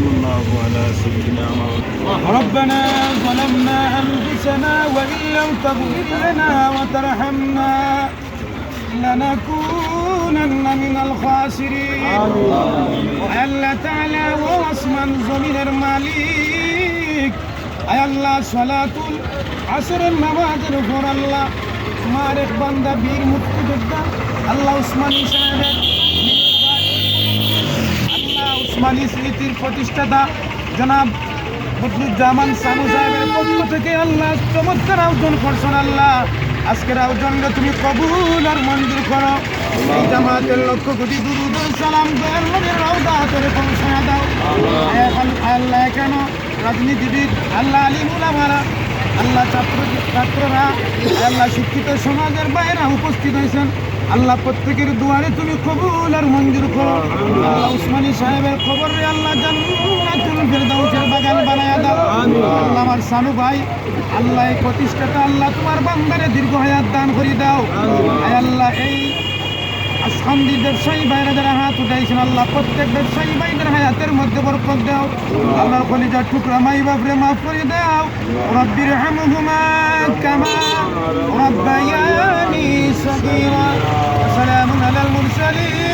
وصلى الله على سيدنا محمد ربنا ظلمنا أنفسنا وإن لم تغفر لنا وترحمنا لنكونن من الخاسرين وألا تعالى واسمان زمين المالك أي الله صلاة عصر النماز الفر الله তোমার এক বান্দা বীর মুক্তিযোদ্ধা আল্লাহ উসমানী সাহেবের আল্লাহ উসমানী স্মৃতির প্রতিষ্ঠাতা জনাব বদরুজ্জামান সানু সাহেবের পক্ষ থেকে আল্লাহ চমৎকার আয়োজন করছেন আল্লাহ। আজকের আয়োজনকে তুমি কবুল আর মঞ্জুর করো। এই জামাতের লক্ষ কোটি দুরুদ সালাম দয়াল নবীর করে পৌঁছায় দাও। আল্লাহ কেন? রাজনীতিবিদ আল্লাহ আলী মুলামারা আল্লাহ ছাত্র ছাত্ররা, আল্লাহ শিক্ষিত সমাজের বাইরে উপস্থিত হয়েছেন। আল্লাহ প্রত্যেকের দুয়ারে তুমি কবুল আর মঞ্জুর করো। আল্লাহ উসমানী সাহেবের খবর রে আল্লাহ জান্নাতুল ফেরদাউসের বাগান বানায়া দাও। আল্লাহ আমার সানু ভাই আল্লাহ এই প্রতিষ্ঠাতা আল্লাহ তোমার বান্দারে দীর্ঘ হায়াত দান করে দাও। আয় আল্লাহ এই আসকান্দি ব্যবসায়ী বাইরে যারা হাত উঠাইছেন। আল্লাহ প্রত্যেক ব্যবসায়ী ভাইদের হায়াতের মধ্যে বরকত দাও। আল্লাহর কলিজার টুকরা মাই বাপরে মাফ করে দাও। রব্বির হামহুমা কামা Hallelujah.